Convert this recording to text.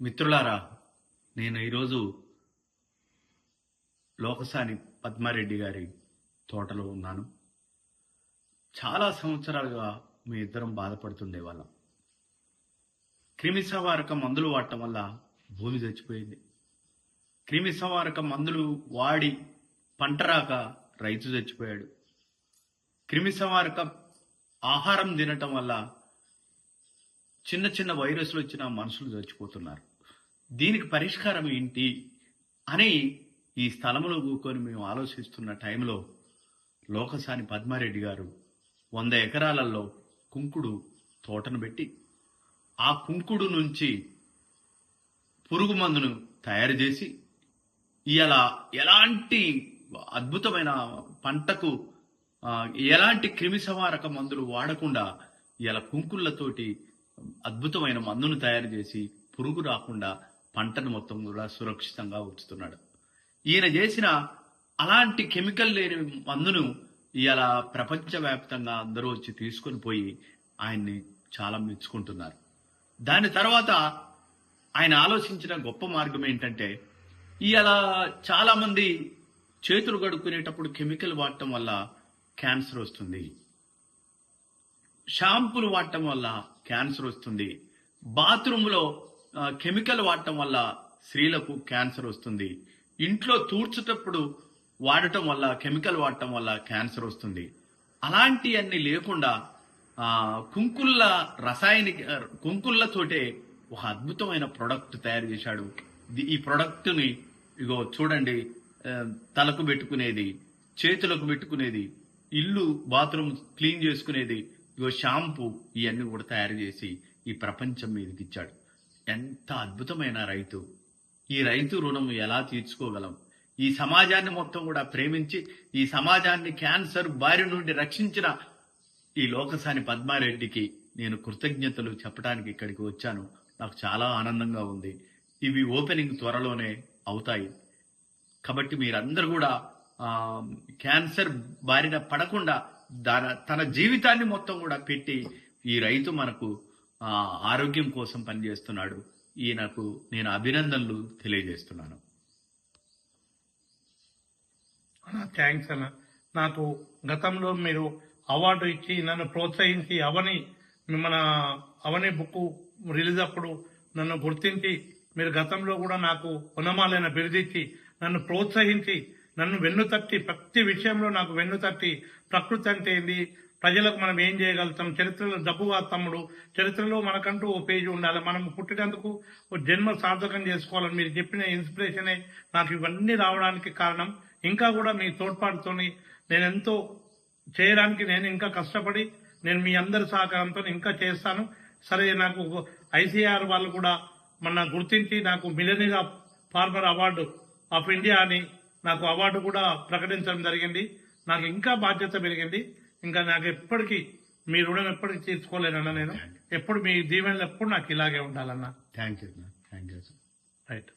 మిత్రులారా నేను ఈరోజు లోకసాని పద్మారెడ్డి గారి తోటలో ఉన్నాను. చాలా సంవత్సరాలుగా మీ ఇద్దరం బాధపడుతుండే వాళ్ళం. క్రిమిసంవారక మందులు వాడటం వల్ల భూమి చచ్చిపోయింది. క్రిమిసంహారకం మందులు వాడి పంట రాక రైతు చచ్చిపోయాడు. క్రిమిసంహారకం ఆహారం తినటం వల్ల చిన్న చిన్న వైరస్లు వచ్చిన మనుషులు చచ్చిపోతున్నారు. దీనికి పరిష్కారం ఏంటి అని ఈ స్థలంలో కూకొని మేము ఆలోచిస్తున్న టైంలో లోకసాని పద్మారెడ్డి గారు వంద ఎకరాలలో కుంకుడు తోటను పెట్టి ఆ కుంకుడు నుంచి పురుగు మందును తయారు చేసి ఇలా ఎలాంటి అద్భుతమైన పంటకు ఎలాంటి క్రిమిసంహారక మందులు వాడకుండా ఇలా కుంకుళ్ళతోటి అద్భుతమైన మందును తయారు చేసి పురుగు రాకుండా పంటను మొత్తం కూడా సురక్షితంగా ఉంచుతున్నాడు. ఈయన చేసిన అలాంటి కెమికల్ లేని మందును ఇవాళ ప్రపంచవ్యాప్తంగా అందరూ వచ్చి తీసుకొని పోయి ఆయన్ని చాలా మెచ్చుకుంటున్నారు. దాని తర్వాత ఆయన ఆలోచించిన గొప్ప మార్గం ఏంటంటే ఇవాళ చాలా మంది చేతులు కడుక్కునేటప్పుడు కెమికల్ వాడటం వల్ల క్యాన్సర్ వస్తుంది. షాంపూలు వాడటం వల్ల క్యాన్సర్ వస్తుంది. బాత్రూంలో కెమికల్ వాడటం వల్ల స్త్రీలకు క్యాన్సర్ వస్తుంది. ఇంట్లో తూడ్చేటప్పుడు వాడటం వల్ల కెమికల్ వాడటం వల్ల క్యాన్సర్ వస్తుంది. అలాంటివన్నీ లేకుండా కుంకుళ్ళ రసాయనిక కుంకుళ్ళతోటే ఒక అద్భుతమైన ప్రొడక్ట్ తయారు చేశాడు. ఈ ప్రొడక్ట్ని ఇగో చూడండి తలకు పెట్టుకునేది చేతులకు పెట్టుకునేది ఇల్లు బాత్రూమ్ క్లీన్ చేసుకునేది ఇగో షాంపూ ఇవన్నీ కూడా తయారు చేసి ఈ ప్రపంచం మీదకి ఇచ్చాడు ఎంత అద్భుతమైన రైతు. ఈ రైతు రుణం ఎలా తీర్చుకోగలం? ఈ సమాజాన్ని మొత్తం కూడా ప్రేమించి ఈ సమాజాన్ని క్యాన్సర్ బారి నుండి రక్షించిన ఈ లోకసాని పద్మారెడ్డికి నేను కృతజ్ఞతలు చెప్పడానికి ఇక్కడికి వచ్చాను. నాకు చాలా ఆనందంగా ఉంది. ఇవి ఓపెనింగ్ త్వరలోనే అవుతాయి. కాబట్టి మీరందరూ కూడా క్యాన్సర్ బారిన పడకుండా దాన తన జీవితాన్ని మొత్తం కూడా పెట్టి ఈ రైతు మనకు ఆరోగ్యం కోసం పనిచేస్తున్నాడు. ఈయనకు నేను అభినందనలు తెలియజేస్తున్నాను. థ్యాంక్స్ అన్న. నాకు గతంలో మీరు అవార్డు ఇచ్చి నన్ను ప్రోత్సహించి అవని మన అవని బుక్ రిలీజ్ అప్పుడు నన్ను గుర్తించి మీరు గతంలో కూడా నాకు ఉన్నమాలైన బిరుదిచ్చి నన్ను ప్రోత్సహించి నన్ను వెన్ను తట్టి ప్రతి విషయంలో నాకు వెన్ను తట్టి ప్రకృతి అంటే ఏంది? ప్రజలకు మనం ఏం చేయగలుగుతాం? చరిత్రలో డబ్బు తమ్ముడు చరిత్రలో మనకంటూ ఓ పేజీ ఉండాలి. మనం పుట్టినందుకు ఓ జన్మ సార్థకం చేసుకోవాలని మీరు చెప్పిన ఇన్స్పిరేషనే నాకు ఇవన్నీ రావడానికి కారణం. ఇంకా కూడా మీ తోడ్పాటుతోని నేను ఎంతో చేయడానికి నేను ఇంకా కష్టపడి నేను మీ అందరి సహకారంతో ఇంకా చేస్తాను. సరే నాకు ఐసీఆర్ వాళ్ళు కూడా మొన్న గుర్తించి నాకు మిలనీగా ఫార్మర్ అవార్డు ఆఫ్ ఇండియా అని నాకు అవార్డు కూడా ప్రకటించడం జరిగింది. నాకు ఇంకా బాధ్యత పెరిగింది. ఇంకా నాకు ఎప్పటికీ మీ రుణం ఎప్పటికీ తీర్చుకోలేనన్నా నేను. ఎప్పుడు మీ దీవెనలు ఎప్పుడు నాకు ఇలాగే ఉండాలన్నా. Thank you thank you right